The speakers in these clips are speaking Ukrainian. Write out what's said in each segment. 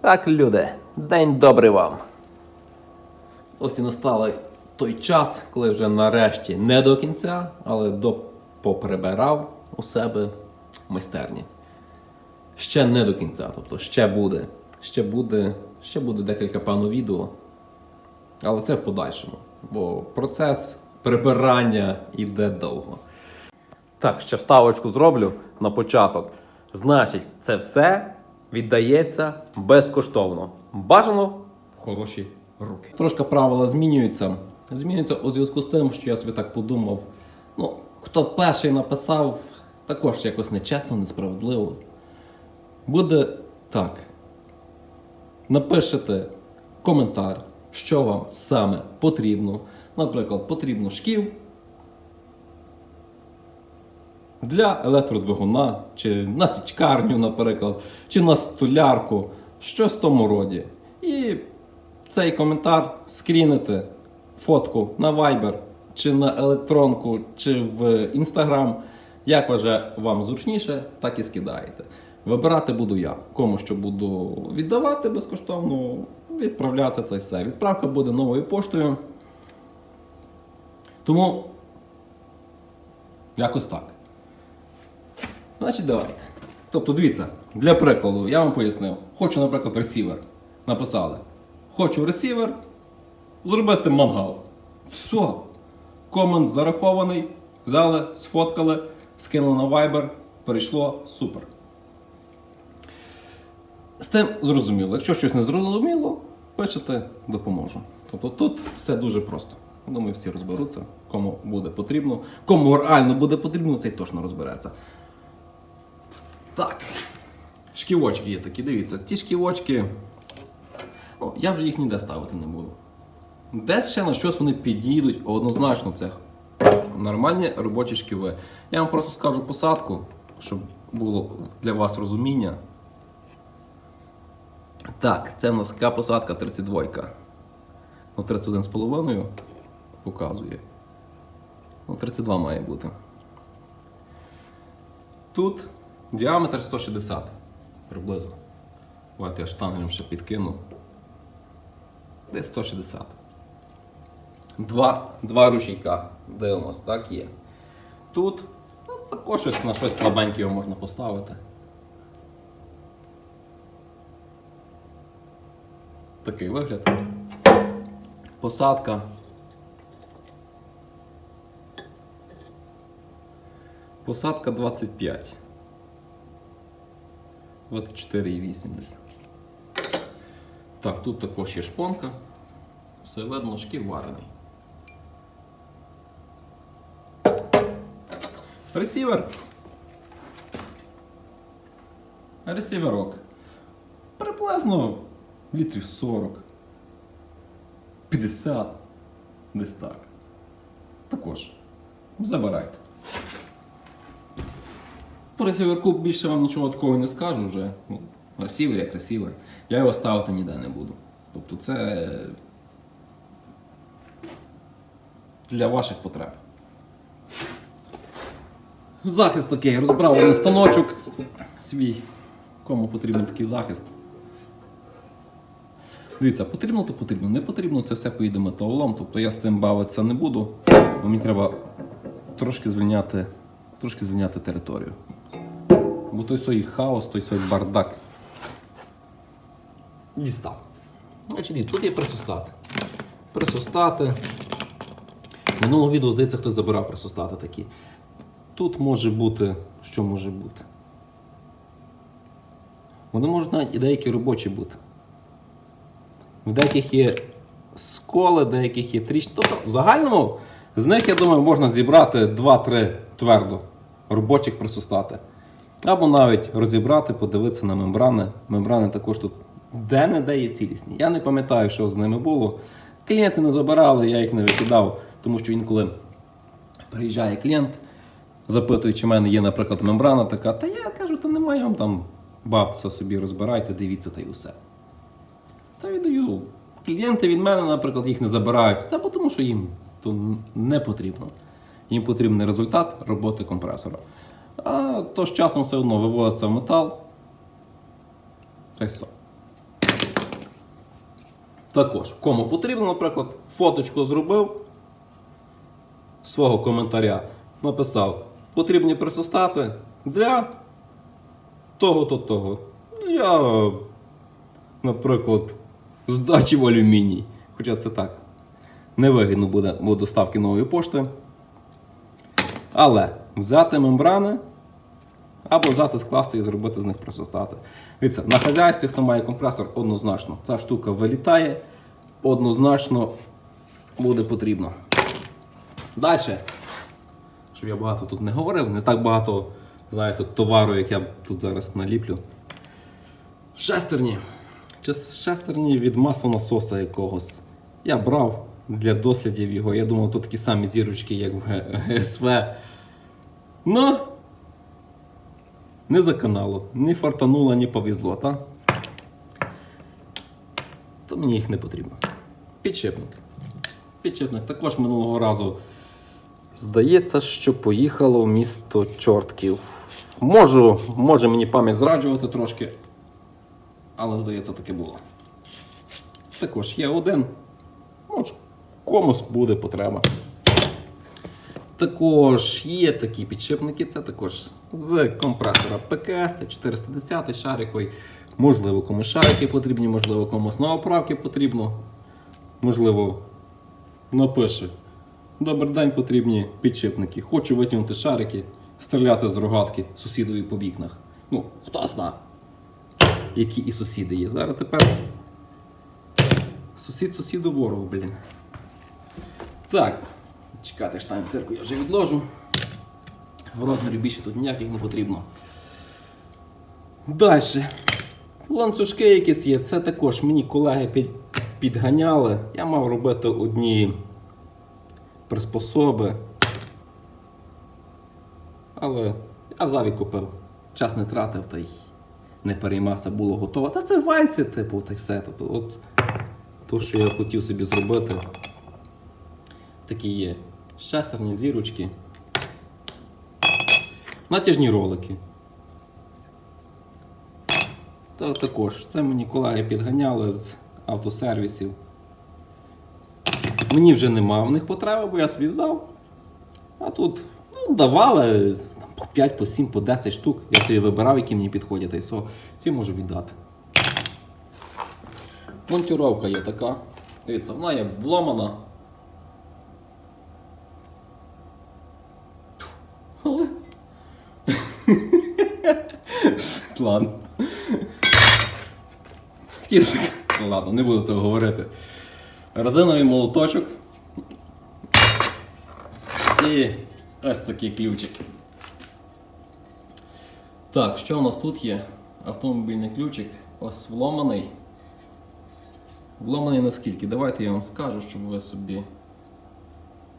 Так, люди, день добрий вам. Ось і настав той час, коли вже нарешті не до кінця, але до поприбирав у себе в майстерні. Ще не до кінця, тобто ще буде. Ще буде, ще буде декілька певно відео. Але це в подальшому. Бо процес прибирання йде довго. Так, ще вставочку зроблю на початок. Значить, це все віддається безкоштовно. Бажано в хороші руки. Трошки правила змінюються. Змінюються у зв'язку з тим, що я собі так подумав. Ну, хто перший написав, також якось нечесно, несправедливо. Буде так. Напишете коментар, що вам саме потрібно. Наприклад, потрібно шків для електродвигуна, чи на січкарню, наприклад, чи на столярку, щось в тому роді. І цей коментар скрінете фотку на Viber, чи на електронку, чи в Instagram. Як вже вам зручніше, так і скидаєте. Вибирати буду я. Кому що буду віддавати безкоштовно, відправляти це все. Відправка буде новою поштою. Тому якось так. Значить, давайте. Тобто, дивіться, для прикладу, я вам пояснив. Хочу, наприклад, ресівер. Написали. Хочу ресівер, зробити мангал. Все. Комент зарахований, взяли, сфоткали, скинули на Viber, перейшло, супер. З тим зрозуміло. Якщо щось не зрозуміло, пишете, допоможу. Тобто тут все дуже просто. Думаю, всі розберуться, кому буде потрібно. Кому реально буде потрібно, цей точно розбереться. Так. Шківочки є такі, дивіться. Ті шківочки. Ну, я вже їх ніде ставити не буду. Десь ще на щось вони підійдуть, однозначно це нормальні робочі шківи. Я вам просто скажу посадку, щоб було для вас розуміння. Так, це в нас яка посадка 32. Ну, 31,5 показує. Ну, 32 має бути. Тут діаметр 160 приблизно. Давайте я штангелем ще підкину. Десь 160. Два, два рушійка. Дивимось, так є. Тут ну, також щось на щось слабеньке його можна поставити. Такий вигляд. Посадка. Посадка 25. 24,8 десь. Так, тут також є шпонка. Все видно, шкір варений. Ресівер. Ресіверок. Приблизно літрів 40. 50. Десь так. Також. Забирайте. По ресіверку більше вам нічого такого не скажу вже. Ну, Ресівер як ресівер. Я його ставити ніде не буду. Тобто це для ваших потреб. Захист такий, розбрав один станочок свій. Кому потрібен такий захист. Дивіться, потрібно, то потрібно. Не потрібно, це все поїде металолом. Тобто я з тим бавитися не буду. Мені треба трошки звільняти, трошки звільняти територію. Бо той свій хаос, той свій бардак. Дістав. Значить, тут є присустати. Присустати. Минулого відео, здається, хтось забирав присустати такі. Тут може бути, що може бути. Вони можуть навіть і деякі робочі бути. В деяких є сколи, деяких є тріщини. Тобто, в загальному з них, я думаю, можна зібрати 2-3 твердо робочих присустати. Або навіть розібрати, подивитися на мембрани. Мембрани також тут де-не-де є цілісні. Я не пам'ятаю, що з ними було. Клієнти не забирали, я їх не викидав, тому що інколи приїжджає клієнт, запитує, чи в мене є, наприклад, мембрана така, та я кажу, та немає вам там бавтеся собі, розбирайте, дивіться та й усе. Та віддаю. Клієнти від мене, наприклад, їх не забирають, та тому що їм то не потрібно. Їм потрібен результат роботи компресора. А то з часом все одно виводиться в метал. Та й. Також, кому потрібно, наприклад, фоточку зробив свого коментаря, написав, потрібні присостати для того-то того. Я, наприклад, здачі в алюміній. Хоча це так. Невигідно буде до доставки нової пошти. Але взяти мембрани або взяти, скласти і зробити з них присостати. Дивіться, на хазяйстві, хто має компресор, однозначно. Ця штука вилітає, однозначно буде потрібно. Далі. Щоб я багато тут не говорив, не так багато, знаєте, товару, як я тут зараз наліплю. Шестерні. Чи шестерні від маслонасоса якогось. Я брав для дослідів його. Я думав, тут такі самі зірочки, як в ГСВ. Ну, не за каналу, ні фартануло, ні повезло, та? То мені їх не потрібно. Підшипник. Підшипник також минулого разу. Здається, що поїхало в місто Чортків. Можу, може мені пам'ять зраджувати трошки, але здається, таке було. Також є один. Може, комусь буде потреба. Також є такі підшипники, це також з компресора ПКС, це 410 шариковий. Можливо, комусь шарики потрібні, можливо, комусь на оправки потрібно. Можливо, напише. Добрий день, потрібні підшипники. Хочу витягнути шарики, стріляти з рогатки сусідові по вікнах. Ну, хто зна, які і сусіди є. Зараз тепер. Сусід сусіду ворогу, блін. Так, чекати штайн-цирку я вже відложу. Розмірів більше тут ніяких не потрібно. Далі. Ланцюжки якісь є. Це також мені колеги під, підганяли. Я мав робити одні приспособи. Але я взяв і купив. Час не тратив та й не переймався, було готово. Та це вальці, типу, та все. Тобто, от то, що я хотів собі зробити. Такі є шестерні зірочки. Натяжні ролики. Та також. Це мені колеги підганяли з автосервісів. Мені вже нема в них потреби, бо я собі взяв. А тут ну, давали там, по 5, по 7, по 10 штук. Я собі вибирав, які мені підходять, і. Ці можу віддати. Монтюровка є така. Дивіться, вона є вломана. Але... Ладно. Хотів. Ладно, не буду цього говорити. Резиновий молоточок. І ось такий ключик. Так, що у нас тут є? Автомобільний ключик. Ось вломаний. Вломаний наскільки? Давайте я вам скажу, щоб ви собі.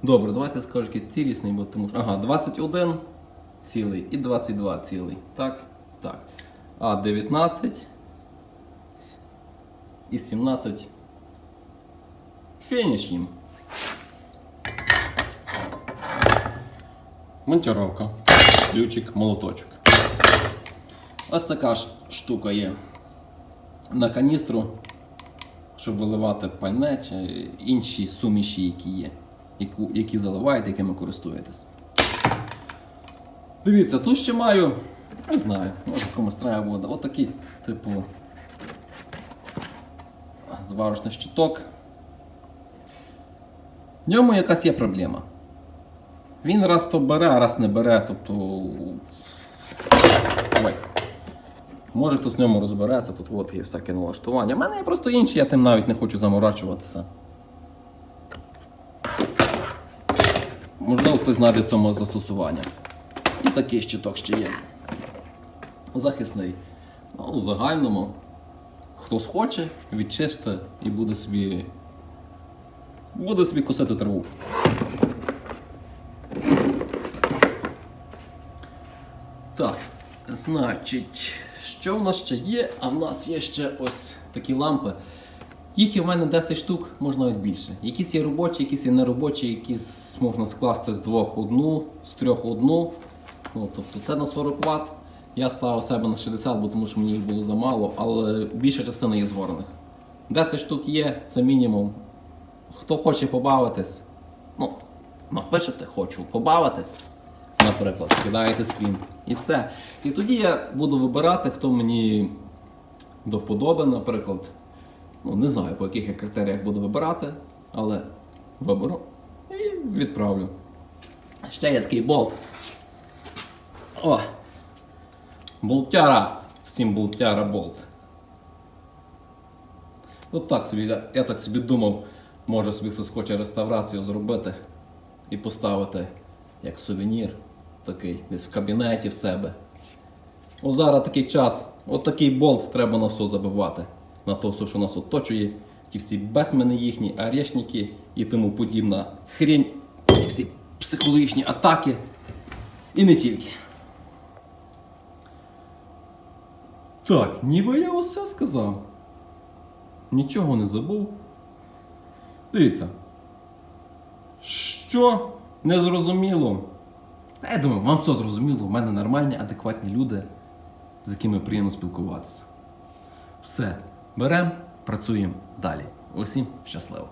Добре, давайте скажу, який цілісний, бо тому що. Ага, 21 цілий і 22 цілий. Так? Так. А 19 і 17 фінішнім. Монтировка. Ключик, молоточок. Ось така ж штука є на каністру, щоб виливати пальне чи інші суміші, які є, які заливаєте, якими користуєтесь. Дивіться, тут ще маю, не знаю, може комусь треба буде. Отакий, типу, зварочний щиток. В ньому якась є проблема. Він раз то бере, а раз не бере, тобто. Ой. Може хтось в ньому розбереться, тут от є всяке налаштування. У мене є просто інші, я тим навіть не хочу заморачуватися. Можливо, хтось знайде в цьому застосування. І такий щиток ще є. Захисний. Ну, у загальному. Хто схоче, відчисте і буде собі. Буде собі косити траву. Так, значить, що в нас ще є? А в нас є ще ось такі лампи. Їх є в мене 10 штук, можна навіть більше. Якісь є робочі, якісь є неробочі, якісь можна скласти з двох одну, з трьох одну. Ну, тобто це на 40 Вт. Я ставив себе на 60, бо тому що мені їх було замало, але більша частина є згорених. 10 штук є, це мінімум. Хто хоче побавитись, ну, напишете, хочу побавитись, наприклад, кидаєте скрін. І все. І тоді я буду вибирати, хто мені до вподоби, наприклад. Ну, не знаю, по яких я критеріях буду вибирати, але виберу і відправлю. Ще є такий болт. О! Болтяра! Всім болтяра болт. От так собі, я, так собі думав, може собі хтось хоче реставрацію зробити і поставити як сувенір такий, десь в кабінеті в себе. О, зараз такий час, от болт треба на все забивати. На то все, що нас оточує, ті всі бетмени їхні, арешники і тому подібна хрінь, ті всі психологічні атаки. І не тільки. Так, ніби я усе сказав. Нічого не забув. Дивіться. Що не зрозуміло? Та я думаю, вам все зрозуміло. У мене нормальні, адекватні люди, з якими приємно спілкуватися. Все, беремо, працюємо далі. Усім щасливо!